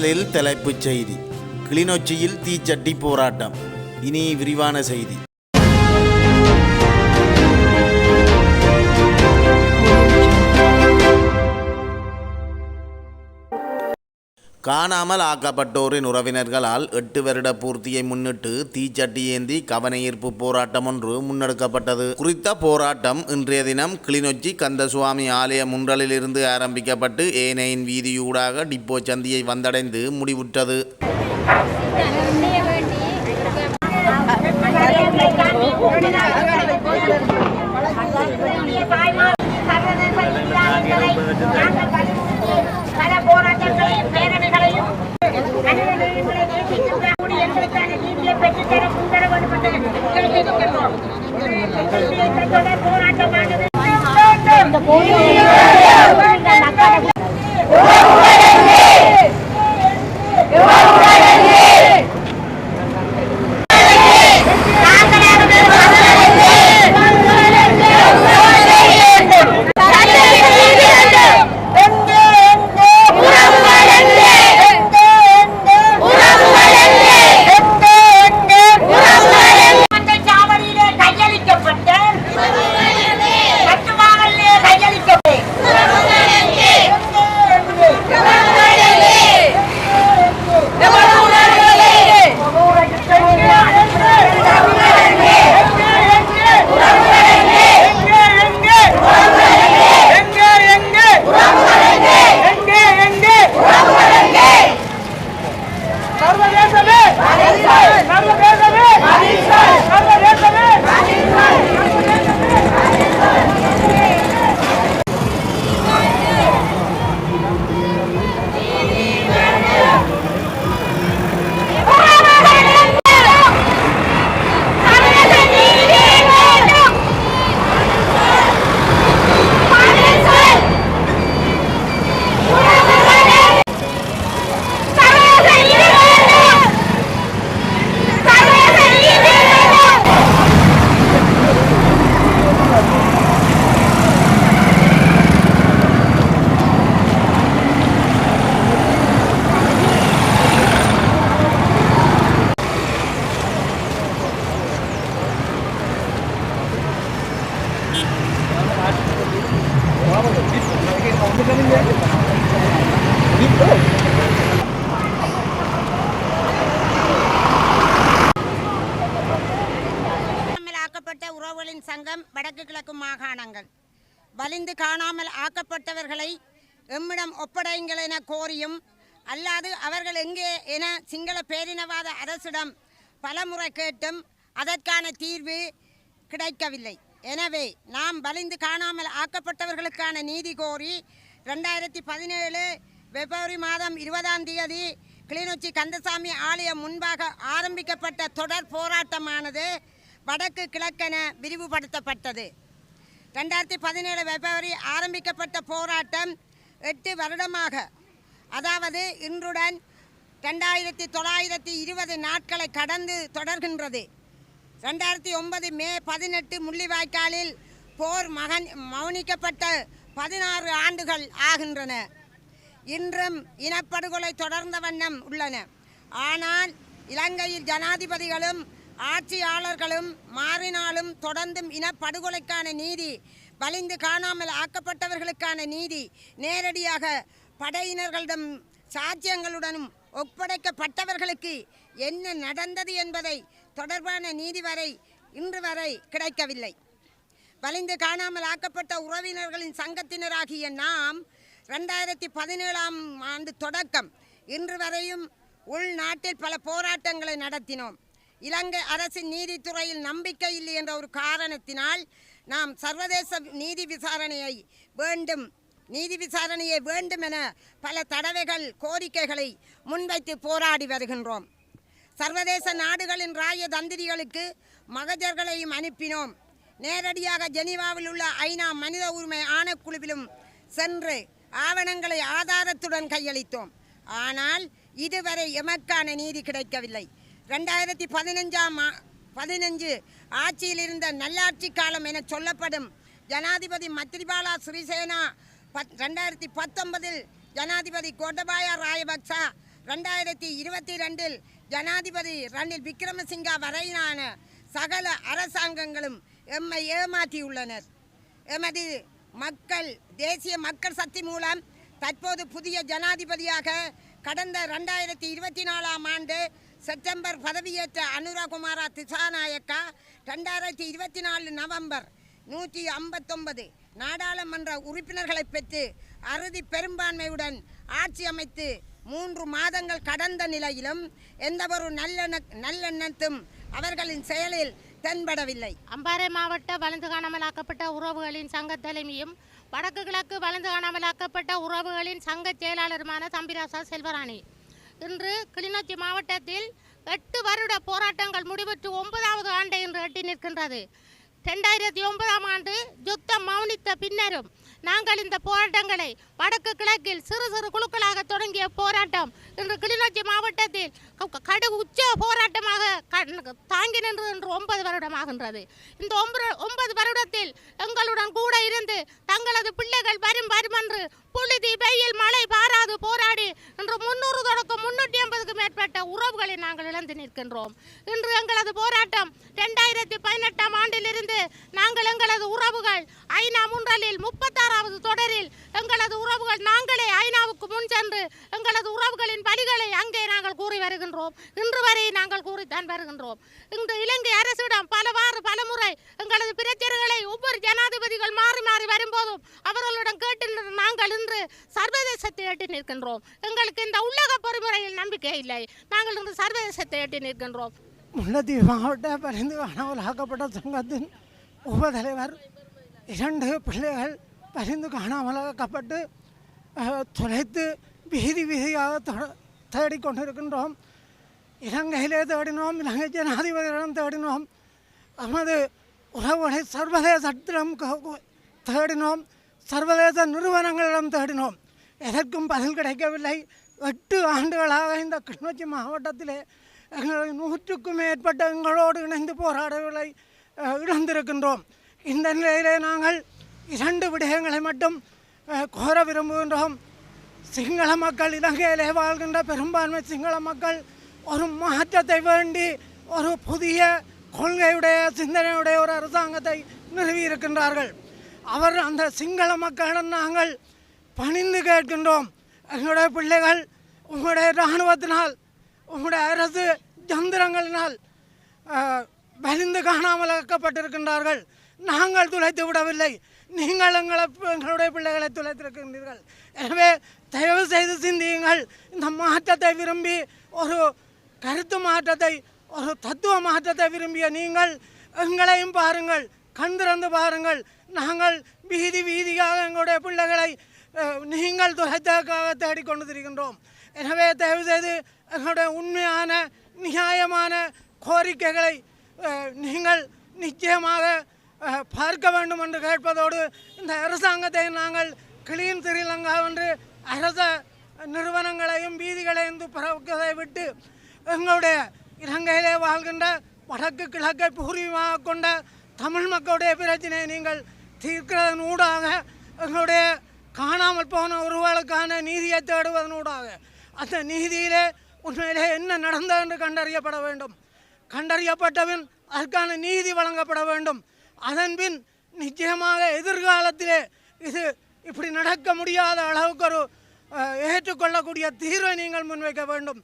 முதலில் தலைப்புச் செய்தி. கிளிநொச்சியில் தீச்சட்டி போராட்டம். இனி விரிவான செய்தி. காணாமல் ஆக்கப்பட்டோரின் உறவினர்களால் எட்டு வருட பூர்த்தியை முன்னிட்டு தீச்சட்டி ஏந்தி கவனஈர்ப்பு போராட்டம் ஒன்று முன்னெடுக்கப்பட்டது. குறித்த போராட்டம் இன்றைய தினம் கிளிநொச்சி கந்தசுவாமி ஆலய முன்றலிலிருந்து ஆரம்பிக்கப்பட்டு ஏனையின் வீதியூடாக டிப்போ சந்தியை வந்தடைந்து முடிவுற்றது. வலிந்து காணாமல் ஆக்கப்பட்டவர்களை எம்மிடம் ஒப்படைங்கள் என கோரியும் அல்லாது அவர்கள் எங்கே என சிங்கள பேரினவாத அரசிடம் பலமுறை கேட்டும் அதற்கான தீர்வு கிடைக்கவில்லை. எனவே நாம் வலிந்து காணாமல் ஆக்கப்பட்டவர்களுக்கான நீதி கோரி ரெண்டாயிரத்தி பதினேழு பிப்ரவரி மாதம் இருபதாம் தேதி கிளிநொச்சி கந்தசாமி ஆலயம் முன்பாக ஆரம்பிக்கப்பட்ட தொடர் போராட்டமானது வடக்கு கிழக்கென விரிவுபடுத்தப்பட்டது. ரெண்டாயிரத்தி பதினேழு பிப்ரவரி ஆரம்பிக்கப்பட்ட போராட்டம் எட்டு வருடமாக. அதாவது இன்றுடன் ரெண்டாயிரத்தி தொள்ளாயிரத்தி இருபது நாட்களை கடந்து தொடர்கின்றது. ரெண்டாயிரத்தி ஒன்பது மே பதினெட்டு முள்ளிவாய்க்காலில் போர் மகன் மௌனிக்கப்பட்ட பதினாறு ஆண்டுகள் ஆகின்றன. இன்றும் இனப்படுகொலை தொடர்ந்த வண்ணம் உள்ளன. ஆனால் இலங்கையில் ஜனாதிபதிகளும் ஆட்சியாளர்களும் மாறினாலும் தொடர்ந்தும் இனப்படுகொலைக்கான நீதி வலிந்து காணாமல் ஆக்கப்பட்டவர்களுக்கான நீதி நேரடியாக படையினர்களிடம் சாட்சியங்களுடனும் ஒப்படைக்கப்பட்டவர்களுக்கு என்ன நடந்தது என்பதை தொடர்பான நீதி வரை இன்று வரை கிடைக்கவில்லை. வலிந்து காணாமல் ஆக்கப்பட்ட உறவினர்களின் சங்கத்தினராகிய நாம் ரெண்டாயிரத்தி பதினேழாம் ஆண்டு தொடக்கம் இன்று வரையும் உள்நாட்டில் பல போராட்டங்களை நடத்தினோம். இலங்கை அரசின் நீதித்துறையில் நம்பிக்கை இல்லை என்ற ஒரு காரணத்தினால் நாம் சர்வதேச நீதி விசாரணையை வேண்டும். நீதி விசாரணையை வேண்டும் என பல தடவைகள் கோரிக்கைகளை முன்வைத்து போராடி வருகின்றோம். சர்வதேச நாடுகளின் ராய தந்திரிகளுக்கு மகஜர்களையும் அனுப்பினோம். நேரடியாக ஜெனீவாவில் உள்ள ஐநா மனித உரிமை ஆணைக்குழுவிலும் சென்று ஆவணங்களை ஆதாரத்துடன் கையளித்தோம். ஆனால் இதுவரை எமக்கான நீதி கிடைக்கவில்லை. ரெண்டாயிரத்தி பதினஞ்சாம் பதினஞ்சு ஆட்சியில் இருந்த நல்லாட்சி காலம் என சொல்லப்படும் ஜனாதிபதி மத்ரிபாலா சிறிசேனா பத் ரெண்டாயிரத்தி பத்தொன்பதில் ஜனாதிபதி கோட்டபாயா ராயபக்சா ரெண்டாயிரத்தி இருபத்தி ரெண்டில் ஜனாதிபதி ரணில் விக்ரமசிங்கா வரையிலான சகல அரசாங்கங்களும் எம்மை ஏமாற்றியுள்ளனர். எமது மக்கள் தேசிய மக்கள் சக்தி மூலம் தற்போது புதிய ஜனாதிபதியாக கடந்த ரெண்டாயிரத்தி இருபத்தி நாலாம் ஆண்டு செப்டம்பர் பதவியேற்ற அனுரகுமாரா திசாநாயக்கா ரெண்டாயிரத்தி இருபத்தி நாலு நவம்பர் நூற்றி ஐம்பத்தொன்பது நாடாளுமன்ற உறுப்பினர்களை பெற்று அறுதி பெரும்பான்மையுடன் ஆட்சி அமைத்து மூன்று மாதங்கள் கடந்த நிலையிலும் எந்தவொரு நல்லெண்ண நல்லெண்ணத்தும் அவர்களின் செயலில் தென்படவில்லை. அம்பாறை மாவட்ட வளர்ந்து காணாமலாக்கப்பட்ட உறவுகளின் சங்க தலைமையும் வடக்கு கிழக்கு வளர்ந்து காணாமலாக்கப்பட்ட உறவுகளின் சங்க செயலாளருமான தம்பிராசா செல்வராணி. இன்று கிளிநொச்சி மாவட்டத்தில் எட்டு வருட போராட்டங்கள் முடிவுற்று ஒன்பதாவது ஆண்டை இன்று எட்டி நிற்கின்றது. ரெண்டாயிரத்தி ஒன்பதாம் ஆண்டு யுத்தம் மௌனித்த பின்னரும் நாங்கள் இந்த போராட்டங்களை வடக்கு கிழக்கில் சிறு சிறு குழுக்களாக தொடங்கிய போராட்டம் இன்று கிளிநொச்சி மாவட்டத்தில் க- கடு உச்ச போராட்டமாக க- தாங்கி நின்று இன்று ஒன்பது வருடமாகின்றது. இந்த ஒன்பது ஒன்பது வருடத்தில் எங்களுடன் கூட இருந்து தங்களது பிள்ளைகள் வரும் வரும் என்று புழுதி வெயில் மழை பாராது போராடி இன்று முன்னூறு தொடக்கம் முன்னூற்றி ஐம்பதுக்கு மேற்பட்ட உறவுகளை நாங்கள் இழந்து நிற்கின்றோம் இன்று எங்களது போராட்டம் ரெண்டாயிரத்தி பதினெட்டாம் ஆண்டிலிருந்து நாங்கள் எங்களது உறவுகள் ஐநா முன்றலில் முப்பத்தாறாவது தொடரில் எங்களது உறவுகள் நாங்கள் சென்று எங்களது உறவுகளின் பலிகளை அங்கே நாங்கள் கூறி வருகின்றோம். இன்று வரை நாங்கள் கூறித்தான் வருகின்றோம். இன்று இலங்கை அரசிடம் பலவாறு பலமுறை எங்களது பிரச்சனைகளை ஒவ்வொரு ஜனாதிபதிகள் மாறி மாறி வரும்போதும் அவர்களிடம் கேட்டு நாங்கள் இன்று சர்வதேசத்தை எட்டி நிற்கின்றோம். எங்களுக்கு இந்த உள்ளக பொறிமுறையில் நம்பிக்கை இல்லை. நாங்கள் இன்று சர்வதேசத்தை எட்டி நிற்கின்றோம். முல்லைத்தீவு மாவட்ட பரிந்து காணாமலாக்கப்பட்ட சங்கத்தின் உபதலைவர் இரண்டு பிள்ளைகள் பரிந்து காணாமலாக்கப்பட்டு தொலைத்து வீதி வீதியாக தேடிக்கொண்டிருக்கின்றோம் இலங்கையிலே தேடினோம் இலங்கை ஜனாதிபதியிடம் தேடினோம் நமது உறவுகளை சர்வதேசத்திடம் க- தேடினோம் சர்வதேச நிறுவனங்களிடம் தேடினோம் எதற்கும் பதில் கிடைக்கவில்லை எட்டு ஆண்டுகளாக இந்த கிளிநொச்சி மாவட்டத்திலே எங்களை நூற்றுக்கும் மேற்பட்ட எங்களோடு இணைந்து போராடவில்லை இழந்திருக்கின்றோம் இந்த நிலையிலே நாங்கள் இரண்டு விடயங்களை மட்டும் கோர விரும்புகின்றோம் சிங்கள மக்கள் இலங்கையிலே வாழ்கின்ற பெரும்பான்மை சிங்கள மக்கள் ஒரு மாற்றத்தை வேண்டி ஒரு புதிய கொள்கையுடைய சிந்தனையுடைய ஒரு அரசாங்கத்தை நிறுவி இருக்கின்றார்கள் அவர் அந்த சிங்கள மக்களிடம் நாங்கள் பணிந்து கேட்கின்றோம் எங்களுடைய பிள்ளைகள் உங்களுடைய இராணுவத்தினால் உங்களுடைய அரசு ஜந்திரங்களினால் வலிந்து காணாமல் காணாமலாக்கப்பட்டிருக்கின்றார்கள் நாங்கள் துளைத்து விடவில்லை நீங்கள் எங்களை எங்களுடைய பிள்ளைகளை துளைத்திருக்கின்றீர்கள். எனவே தயவு செய்து சிந்தியுங்கள். இந்த மாற்றத்தை விரும்பி ஒரு கருத்து மாற்றத்தை ஒரு தத்துவ மாற்றத்தை விரும்பிய நீங்கள் எங்களையும் பாருங்கள். கண் திறந்து பாருங்கள். நாங்கள் வீதி வீதியாக எங்களுடைய பிள்ளைகளை நீங்கள் துளைத்ததற்காக தேடிக்கொண்டு திரிகின்றோம் எனவே தயவு செய்து எங்களுடைய உண்மையான நியாயமான கோரிக்கைகளை நீங்கள் நிச்சயமாக பார்க்க வேண்டும் என்று கேட்பதோடு இந்த அரசாங்கத்தை நாங்கள் கிளீன் ஸ்ரீலங்கா என்று அரச நிறுவனங்களையும் வீதிகளையும் பிறக்கதை விட்டு எங்களுடைய இலங்கையிலே வாழ்கின்ற வடக்கு கிழக்கை பூர்வீகமாக கொண்ட தமிழ் மக்களுடைய பிரச்சனையை நீங்கள் தீர்க்கிறதன் ஊடாக எங்களுடைய காணாமல் போன ஒருவர்களுக்கான நீதியை தேடுவதனூடாக அந்த நீதியிலே உண்மையிலே என்ன நடந்தது என்று கண்டறியப்பட வேண்டும். கண்டறியப்பட்டபின் அதற்கான நீதி வழங்கப்பட வேண்டும். அதன்பின் நிச்சயமாக எதிர்காலத்திலே இது இப்படி நடக்க முடியாத அளவுக்கு ஒரு ஏற்றுக்கொள்ளக்கூடிய தீர்வை நீங்கள் முன்வைக்க வேண்டும்.